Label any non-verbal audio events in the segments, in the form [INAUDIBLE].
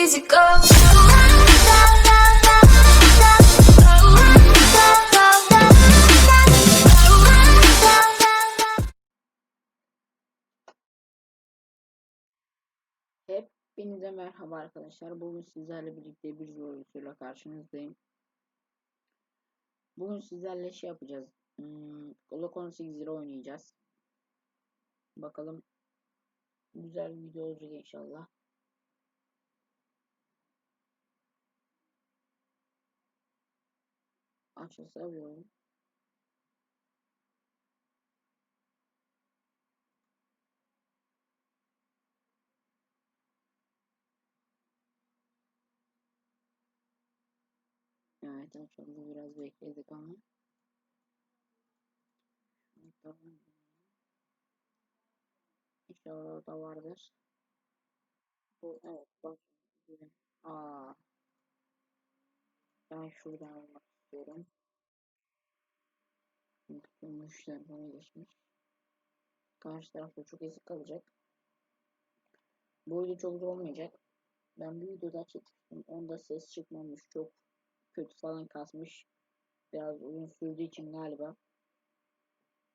easy go. Hepinize merhaba arkadaşlar. Bugün sizlerle birlikte bir videosuyla karşınızdayım. Bugün sizlerle şey yapacağız. Hmm, Glock 18 lira oynayacağız. Bakalım güzel bir video olacak inşallah. Açılsa bir oyun. Evet açıldı biraz bekledik ama. İnşallah o da vardır. Bu evet bak. Aa. Ben şuradan almak istiyorum. Çünkü bu müşteri bana geçmiş. Karşı tarafta çok ezik kalacak. Bu video çok zor olmayacak. Ben bir videoda çekmiştim. Onda ses çıkmamış. Çok kötü falan kasmış. Biraz uzun sürdüğü için galiba.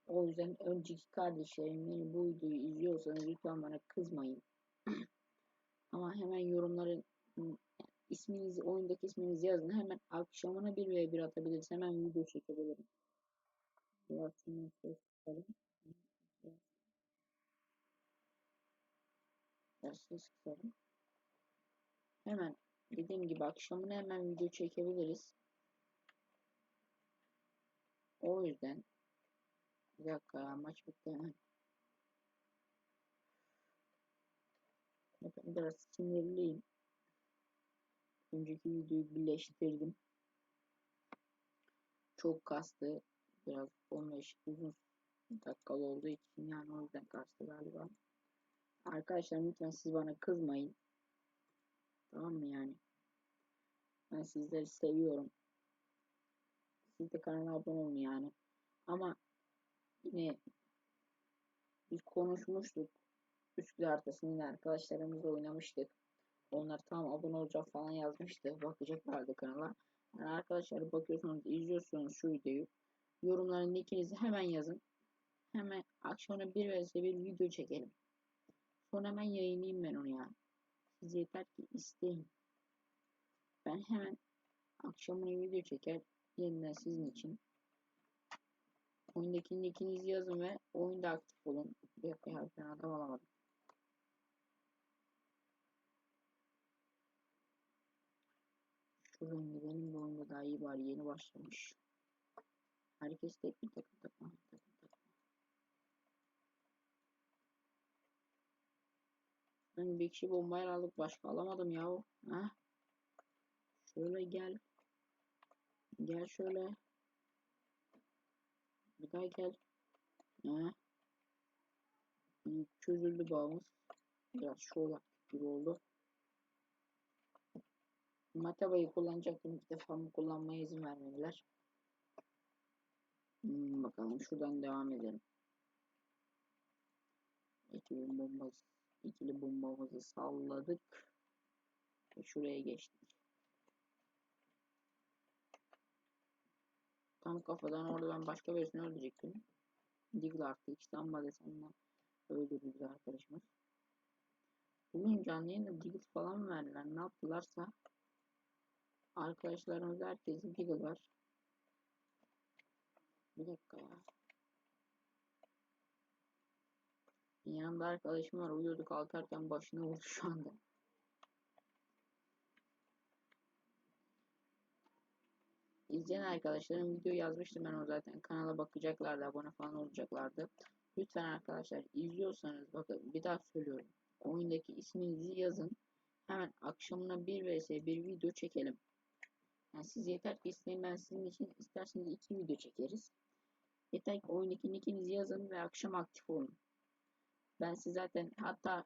O yüzden önceki kardeşlerim bu videoyu izliyorsanız lütfen bana kızmayın. [CLEARS THROAT] Ama hemen yorumların isminizi, oyundaki isminizi yazın. Hemen akşamına bir ve bir atabiliriz. Hemen video çekebilirim. Hemen dediğim gibi akşamına hemen video çekebiliriz. O yüzden bir dakika maç bitti hemen. Biraz sinirliyim. Önceki videoyu birleştirdim. Çok kastı. Biraz 15 uzun dakikalı olduğu için yani o yüzden kastı galiba. Arkadaşlar lütfen siz bana kızmayın. Tamam mı yani? Ben sizleri seviyorum. Siz de kanala abone olun yani. Ama yine biz konuşmuştuk. Üsküdar haritasını yine arkadaşlarımızla oynamıştık. Onlar tam abone olacak falan yazmıştı. Bakacaklardı kanala. Yani arkadaşlar bakıyorsunuz, izliyorsunuz şu videoyu. Yorumların linkinizi hemen yazın. Hemen akşamına bir vs bir video çekelim. Sonra hemen yayınlayayım ben onu ya. Siz yeter ki isteyin. Ben hemen akşamına video çeker yeniden sizin için. Oyundaki nickinizi yazın ve oyunda aktif olun. Dakika ya ben adam alamadım. Şu rengi benim bu daha iyi var yeni başlamış. Herkes tek bir takım takma. Takım takma. Ben bir kişi bombayla alıp başka alamadım ya. Ha? Şöyle gel. Gel şöyle. Bir daha gel. Ha? Çözüldü bağımız. Biraz şov gibi oldu. Matabayı kullanacaktım. Bir defa mı kullanmaya izin vermediler. Hmm, bakalım şuradan devam edelim. İkili bombası, ikili bombamızı salladık. Ve şuraya geçtik. Tam kafadan orada ben başka birisini öldürecektim. Diggle artı iki tamba desenle öldürdü güzel arkadaşımız. Bugün canlı yayında Diggle falan verdiler ne yaptılarsa arkadaşlarımız herkesin Diggle var. Bir dakika ya. Yanımda arkadaşım var uyuyordu kalkarken başını vurdu şu anda. İzleyen arkadaşlarım video yazmıştım ben o zaten kanala bakacaklardı abone falan olacaklardı. Lütfen arkadaşlar izliyorsanız bakın bir daha söylüyorum. Oyundaki isminizi yazın. Hemen akşamına bir vs bir video çekelim. Yani siz yeter ki isteyin ben sizin için isterseniz iki video çekeriz. Yeter ki oyundaki nickinizi yazın ve akşam aktif olun. Ben siz zaten hatta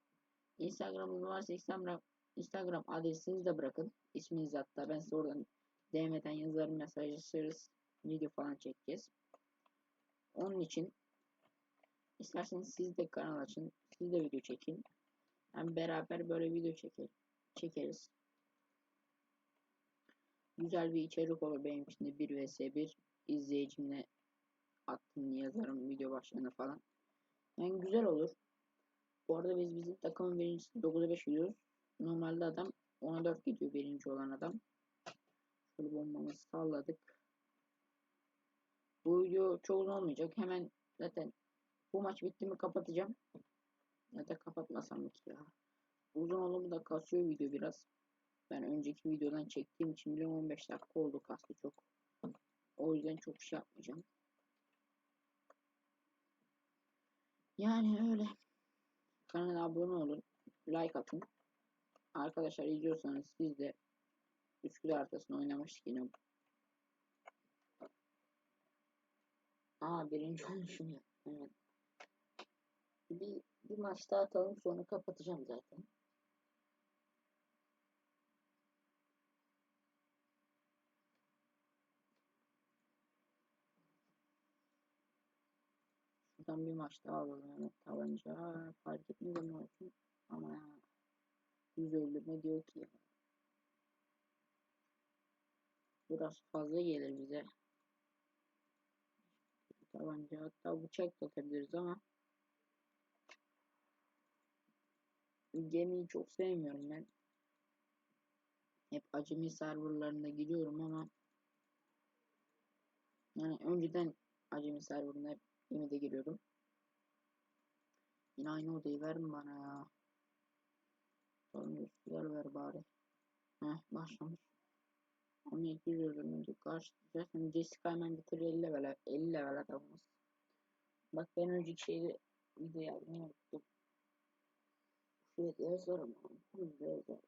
Instagram'ınız varsa Instagram Instagram adresinizi de bırakın. İsminizi hatta ben size oradan DM'den yazarım mesajlaşırız. Video falan çekeceğiz. Onun için isterseniz siz de kanal açın. Siz de video çekin. Hem beraber böyle video çeker, çekeriz. Güzel bir içerik olur benim için de 1 vs 1 izleyicimle attığını yazarım video başlarına falan. Yani güzel olur. Bu arada biz bizim takımın birincisi 9'a 5 gidiyoruz. Normalde adam 10'a 4 gidiyor birinci olan adam. Şöyle bombamızı salladık. Bu video çok uzun olmayacak. Hemen zaten bu maç bitti mi kapatacağım. Ya da kapatmasam ki ya. Uzun oldu da kasıyor video biraz. Ben önceki videodan çektiğim için biliyorum 15 dakika oldu kastı çok. O yüzden çok şey yapmayacağım. Yani öyle. Kanala abone olun. Like atın. Arkadaşlar izliyorsanız siz de Üsküdar haritasını oynamıştık yine. Aa birinci olmuşum ya. Evet. Bir, bir maç daha atalım sonra kapatacağım zaten. Şuradan bir maç daha alalım. Evet tabanca fark etmez ama olsun. Ama ya. Yüz öldürme diyor ki. Biraz fazla gelir bize. Tabanca hatta bıçak da atabiliriz ama gemiyi çok sevmiyorum ben. Hep acemi serverlarında gidiyorum ama yani önceden acemi serverına hep gemide giriyordum. Yine aynı odayı verin bana ya. Sonra üstler ver bari. Heh başlamış. Onu 200 öldürmüştü. Karşı zaten Jessica hemen bitir 50 level 50 level adamımız. Bak ben önceki şeyde video yazmayı unuttum. Evet yazarım. Yazarım.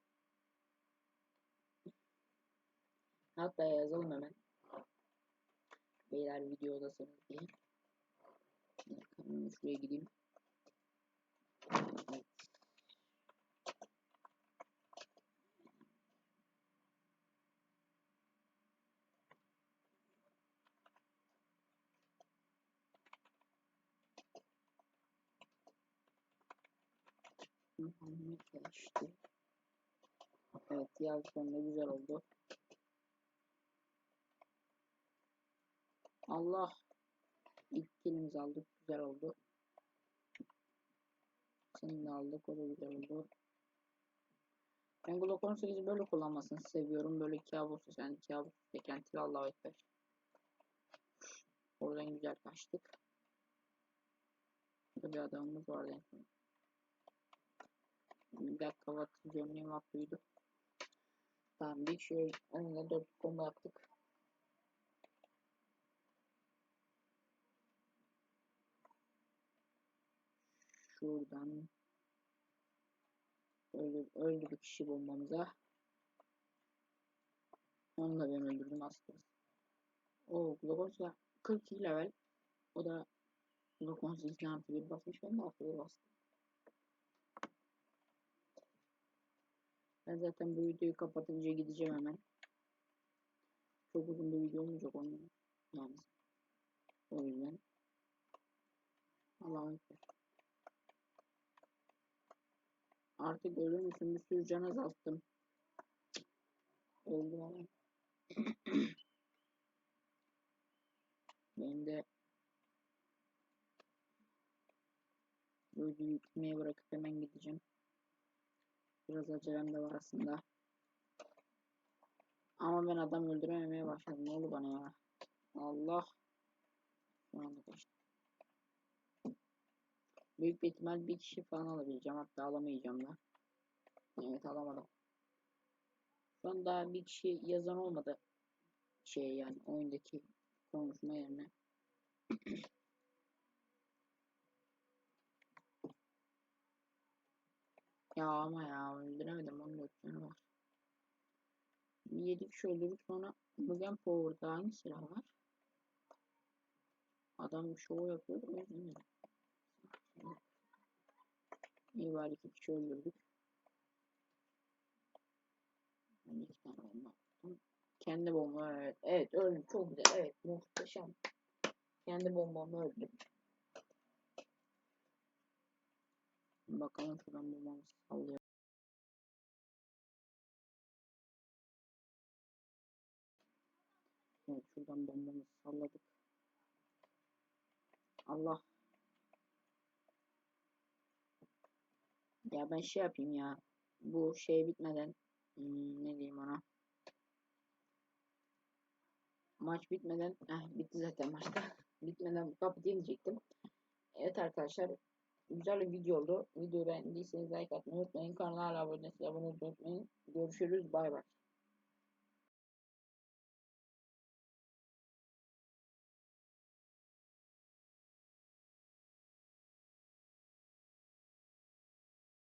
Hatta yazalım hemen. Beyler videodasınız diye. Hemen şuraya gideyim. Evet. Evet diğer sonunda güzel oldu. Allah ilk kilimizi aldık güzel oldu. Seni de aldık o da güzel oldu. Ben Glock 18'i böyle kullanmasını seviyorum. Böyle kabus yani kabus beklentili Allah'a ekber. Oradan güzel kaçtık. Burada bir adamımız vardı son. Bir dakika vakti gömleğim haklıydı. Tamam bir şöyle onunla dört combo yaptık. Şuradan öldü, öldü bir kişi bombamıza. Onu da ben öldürdüm aslında. O Globos'a 42 level. O da 18 artı bir basmış. Ben de bir bastım. Ben zaten bu videoyu kapatınca gideceğim hemen. Çok uzun bir video olmayacak onun. Yani. O yüzden. Allah'ım. Artık ölür müsün? Bir sürü can azalttım. Öldüm ama. Benim de videoyu yüklemeye bırakıp hemen gideceğim. Biraz acelem de var aslında. Ama ben adam öldürememeye başladım. Ne oldu bana ya? Allah. Şu anda kaçtı. Büyük bir ihtimal bir kişi falan alabileceğim. Hatta alamayacağım da. Evet alamadım. Şu an daha bir kişi yazan olmadı. Şey yani oyundaki konuşma yerine. [CLEARS THROAT] Ya ama ya öldüremedim 14 tane var. 7 kişi öldürdük sonra Mugen Power'da hangi silah var? Adam show yapıyor o. İyi var iki kişi öldürdük. Ben iki tane bomba attım. Kendi bomba evet. Evet öldüm çok güzel evet muhteşem. Kendi bombamı öldüm. Bakalım şuradan bombamı sallıyor. Evet şuradan bombamızı salladık. Allah. Ya ben şey yapayım ya. Bu şey bitmeden hmm, ne diyeyim ona. Maç bitmeden eh, bitti zaten maçta. [LAUGHS] bitmeden kapatayım diyecektim. Evet arkadaşlar güzel bir video oldu. Videoyu beğendiyseniz like atmayı unutmayın. Kanala abone, olmayı unutmayın. Görüşürüz. Bay bay.